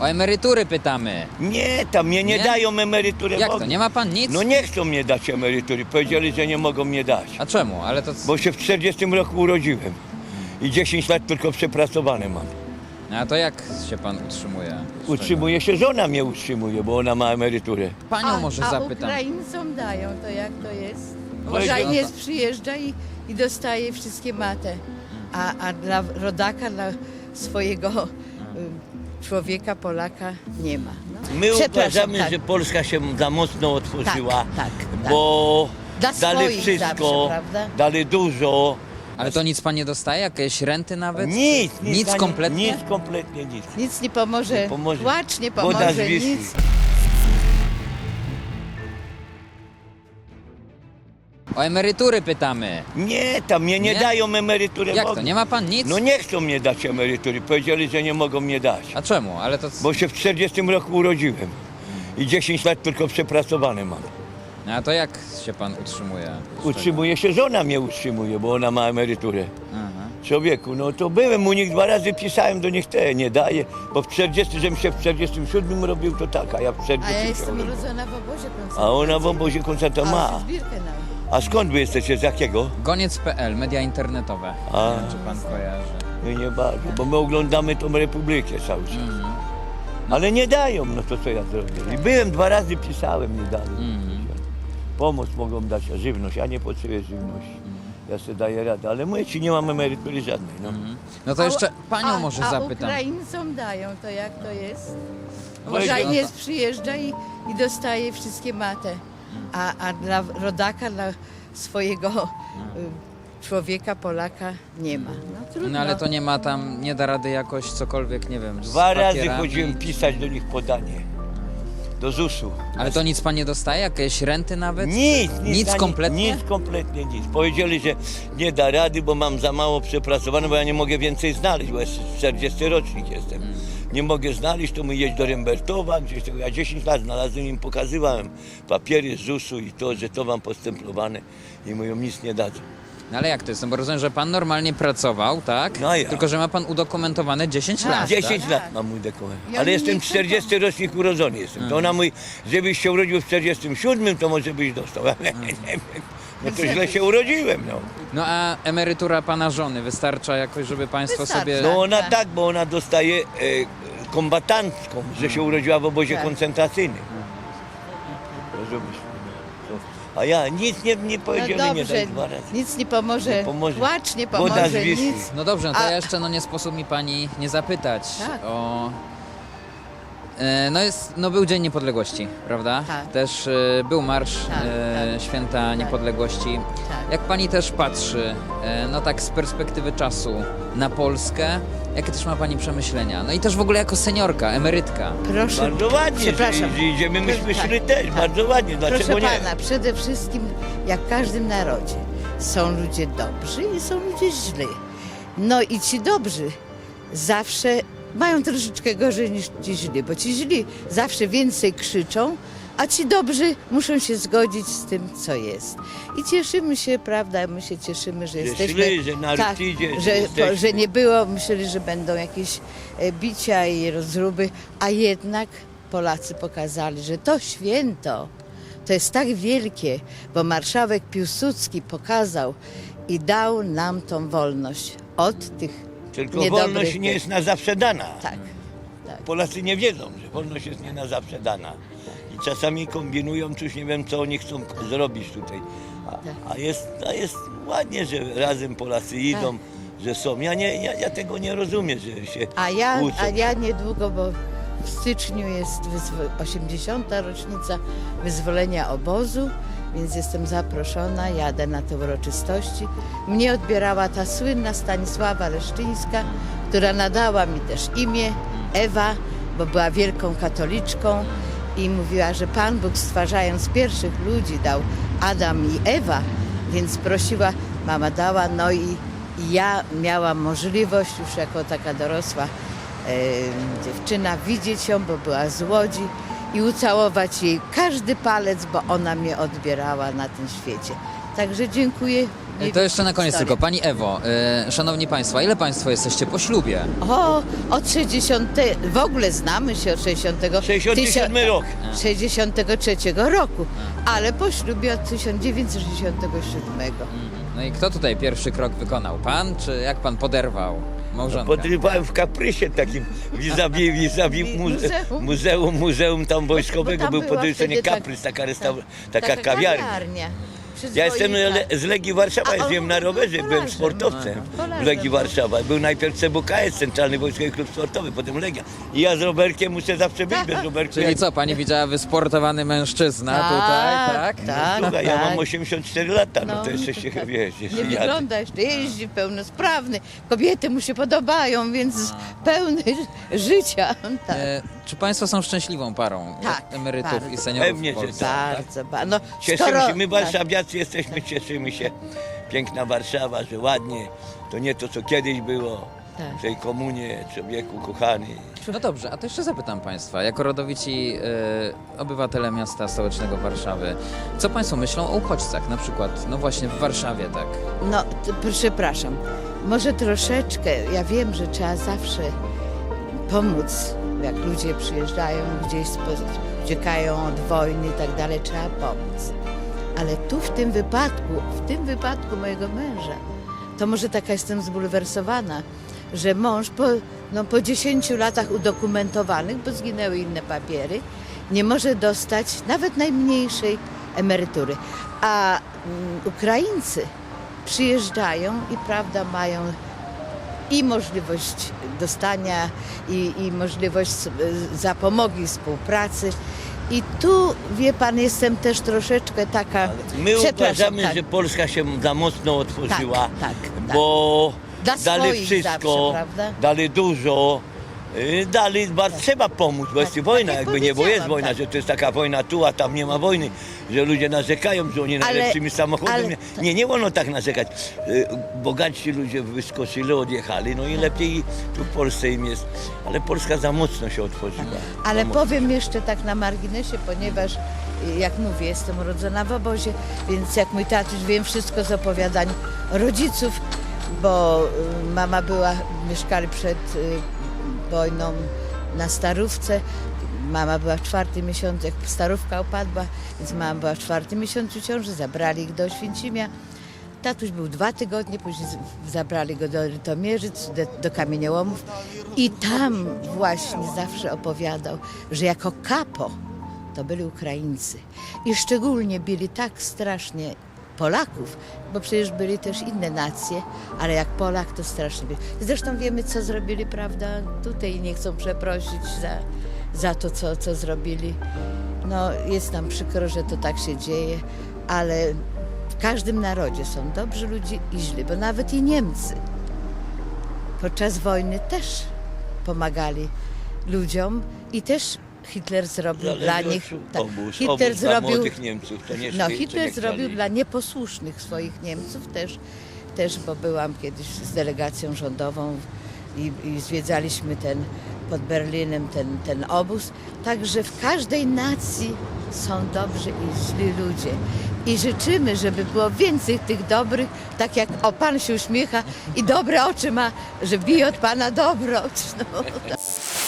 O emerytury pytamy. Nie, tam mnie nie, Nie? dają emerytury. Jak to, ogóle. nie ma pan nic? No nie chcą mnie dać emerytury. Powiedzieli, że nie mogą mnie dać. A czemu? Ale to... Bo się w 40 roku urodziłem. I 10 lat tylko przepracowane mam. A to jak się pan utrzymuje? Z czego? Utrzymuje się, żona mnie utrzymuje, bo ona ma emeryturę. Panią może a zapytam. Ukraińcom dają, to jak to jest? No właśnie, Ukrainiec no to- przyjeżdża i, i dostaje wszystkie matę, a, a dla rodaka, dla swojego y, człowieka, Polaka nie ma. No. My uważamy, tak. że Polska się za mocno otworzyła, Tak, tak, tak. bo Dla dali wszystko, zawsze, dali dużo. Ale to nic pan nie dostaje? Jakieś renty nawet? Nic, nic, Nic kompletnie? Nic kompletnie nic. Nic nie pomoże, Nie pomoże. płacz nie pomoże, nic. O emerytury pytamy. Nie, tam mnie nie, Nie? dają emerytury. Jak to, nie ma pan nic? No nie chcą mnie dać emerytury. Powiedzieli, że nie mogą mnie dać. A czemu? Ale to... Bo się w 40 roku urodziłem. I 10 lat tylko przepracowane mam. A to jak się pan utrzymuje? Utrzymuje się, żona mnie utrzymuje, bo ona ma emeryturę. Aha. Człowieku, no to byłem u nich dwa razy, pisałem do nich te, nie daje, bo w 40, żebym się w 47 robił, to tak, a ja w 40 A ja jestem urodzona w obozie A ona w obozie koncerta ma. zbirkę nam. A skąd wy jesteście, z jakiego? Goniec.pl, media internetowe. A. Nie wiem, czy pan kojarzy. No nie bardzo, bo my oglądamy tą Republikę cały czas. Mhm. Ale nie dają, no to co ja zrobię? I byłem dwa razy, pisałem, nie dali. Mhm. Pomoc mogą dać, a żywność, ja nie potrzebuję żywności. Ja sobie daję radę, ale mówię ci, nie mam emerytury żadnej, no. No to jeszcze panią a, może a zapytam. Ukraińcom dają, to jak to jest? No właśnie, Ukrainiec przyjeżdża i, i dostaje wszystkie matę, a, a dla rodaka, dla swojego y, człowieka, Polaka nie ma. No, trudno. No ale to nie ma tam, nie da rady jakoś cokolwiek, nie wiem, z Dwa razy papierami. chodziłem pisać do nich podanie. Do ZUS-u. Ale to nic pan nie dostaje? Jakieś renty nawet? Nic, nic, Nic ani- kompletnie? Nic kompletnie nic. Powiedzieli, że nie da rady, bo mam za mało przepracowane, bo ja nie mogę więcej znaleźć, bo jeszcze 40 rocznik jestem. Mm. Nie mogę znaleźć, to my jeść do Rembertowa, gdzieś tego. Ja 10 lat znalazłem im pokazywałem papiery z ZUS-u i to, że to wam postemplowane i mówią, nic nie dadzą. No ale jak to jest? No bo rozumiem, że pan normalnie pracował, tak? No ja. Tylko, że ma pan udokumentowane 10 Tak. lat, 10 tak? lat mam mój dokument. I Ale jestem chcą 40 rocznik urodzony jestem. To ona mówi, żebyś się urodził w 47, to może byś dostał. Ale nie wiem. No to źle się urodziłem, no. No a emerytura pana żony wystarcza jakoś, żeby państwo Wystarczy. sobie... No ona Tak. bo ona dostaje e, kombatancką, że się urodziła w obozie Tak. koncentracyjnym. Rozumiesz? A ja nic nie, nie No powiedzieli, nie dobrze, daj dwa razy. nic nie pomoże, Nie pomoże. płacz nie Woda z pomoże, Wisły. nic. No dobrze, no to A- jeszcze no nie sposób mi pani nie zapytać Tak. o... E, No jest, no był Dzień Niepodległości, prawda? Tak. Też e, był Marsz Tak, e, tak. Święta Niepodległości. Tak. Jak pani też patrzy, e, no tak z perspektywy czasu na Polskę, jakie też ma pani przemyślenia? No i też w ogóle jako seniorka, emerytka. Proszę, Bardzo ładnie, przepraszam. że idziemy myśmy Tak, szli też, tak. bardzo ładnie, dlaczego Proszę nie? pana, przede wszystkim, jak w każdym narodzie, są ludzie dobrzy i są ludzie źli. No i ci dobrzy zawsze mają troszeczkę gorzej niż ci źli, bo ci źli zawsze więcej krzyczą, a ci dobrzy muszą się zgodzić z tym, co jest. I cieszymy się, prawda, my się cieszymy, że, jesteśmy... szli, że naród tak, że że, jesteśmy. że nie było, myśleli, że będą jakieś e, bicia i rozruby, a jednak Polacy pokazali, że to święto to jest tak wielkie, bo marszałek Piłsudski pokazał i dał nam tą wolność od tych Tylko niedobrych wolność nie jest na zawsze dana. Tak, tak. Polacy nie wiedzą, że wolność jest nie na zawsze dana. I czasami kombinują coś, nie wiem co oni chcą zrobić tutaj. A, a, jest, a jest ładnie, że razem Polacy idą, że są. Ja, nie, ja, ja tego nie rozumiem, że się A ja, kłócą. a ja niedługo, bo w styczniu jest wyzwo- 80. rocznica wyzwolenia obozu, więc jestem zaproszona, jadę na te uroczystości. Mnie odbierała ta słynna Stanisława Leszczyńska, która nadała mi też imię Ewa, bo była wielką katoliczką i mówiła, że Pan Bóg stwarzając pierwszych ludzi dał Adam i Ewa, więc prosiła, mama dała, no i, ja miałam możliwość już jako taka dorosła dziewczyna widzieć ją, bo była z Łodzi i ucałować jej każdy palec, bo ona mnie odbierała na tym świecie. Także dziękuję Nie To jeszcze na koniec tylko. Pani Ewo, e, szanowni państwo, ile państwo jesteście po ślubie? O, od 60. W ogóle znamy się od 60. 67 rok. 63 roku, ale po ślubie od 1967. No i kto tutaj pierwszy krok wykonał? Pan, czy jak pan poderwał małżonkę? Podrywałem w kaprysie takim vis-a-vis, vis-a-vis muze Muzeum. muzeum, muzeum tam wojskowego, tam był podrywczenie tak- kaprys, taka, restaur- taka kawiarnia. Przyzwoita. Ja jestem le- z Legii Warszawa, jeździłem on na rowerze, byłem Polarzem. sportowcem Polarzem. w Legii Warszawa. Był najpierw CBKS, Centralny Wojskowy Klub Sportowy, potem Legia. I ja z rowerkiem muszę zawsze być, bez rowerku. Czyli co, pani widziała wysportowany mężczyzna Tak, tutaj, tak? tak. Słuchaj, ja mam tak. 84 lata, no, No, to jeszcze się, tak. wiesz, Nie wygląda jeszcze, jeździ pełnosprawny. Kobiety mu się podobają, więc pełny życia. Tak. E, czy państwo są szczęśliwą parą Tak, emerytów bardzo. i seniorów Pewnie, w że Polsce? tak. Bardzo, bardzo. No, Cieszymy skoro- się, my tak. warszawiacy jesteśmy, cieszymy się. Piękna Warszawa, że ładnie. To nie to, co kiedyś było. Tak. W tej komunie, człowieku kochany. No dobrze, a to jeszcze zapytam państwa, jako rodowici e, obywatele miasta stołecznego Warszawy, co państwo myślą o uchodźcach, na przykład, no właśnie w Warszawie, tak? No, przepraszam. Może troszeczkę, ja wiem, że trzeba zawsze pomóc, jak ludzie przyjeżdżają gdzieś, uciekają od wojny i tak dalej, trzeba pomóc. Ale tu w tym wypadku, w tym wypadku mojego męża, to może taka jestem zbulwersowana, że mąż po, no, po 10 latach udokumentowanych, bo zginęły inne papiery, nie może dostać nawet najmniejszej emerytury. A mm, Ukraińcy przyjeżdżają i prawda mają i możliwość dostania, i, i możliwość zapomogi, współpracy. I tu, wie pan, jestem też troszeczkę taka. My uważamy, tak. że Polska się za mocno otworzyła, Tak, tak, tak. bo Dla dali wszystko, dali dużo. Y, bardzo trzeba pomóc, bo jest Tak, wojna, tak jak jakby nie, bo jest powiedziałam, wojna, tak. że to jest taka wojna tu, a tam nie ma wojny, że ludzie narzekają, że oni najlepszymi samochodami. ale- Nie, nie wolno tak narzekać. Y, Bogatsi ludzie wyskoczyli, odjechali, no i lepiej tu w Polsce im jest. Ale Polska za mocno się otworzyła. Ale Za mocno. powiem jeszcze tak na marginesie, ponieważ y, jak mówię, jestem urodzona w obozie, więc jak mój tatuś wiem wszystko z opowiadań rodziców, bo y, mama była, mieszkali przed y, wojną na Starówce. Mama była w czwartym miesiącu, jak starówka opadła, więc mama była w czwartym miesiącu ciąży, zabrali ich do Święcimia. Tatuś był dwa tygodnie, później zabrali go do Rytomierzyc, do, do Kamieniołomów i tam właśnie zawsze opowiadał, że jako kapo to byli Ukraińcy i szczególnie bili tak strasznie Polaków, bo przecież byli też inne nacje, ale jak Polak to strasznie byli. Zresztą wiemy, co zrobili, prawda? Tutaj nie chcą przeprosić za, za to, co, co zrobili. No, jest nam przykro, że to tak się dzieje, ale w każdym narodzie są dobrzy ludzie i źli, bo nawet i Niemcy podczas wojny też pomagali ludziom i też Hitler zrobił dla nich. tak, obóz, Hitler obóz dla zrobił młodych Niemców, to nie no, szli, Hitler nie zrobił dla nieposłusznych swoich Niemców też, też bo byłam kiedyś z delegacją rządową i, i zwiedzaliśmy ten pod Berlinem ten, ten obóz. Także w każdej nacji są dobrzy i źli ludzie. I życzymy, żeby było więcej tych dobrych, tak jak o Pan się uśmiecha i dobre oczy ma, że bije od Pana dobroć. No.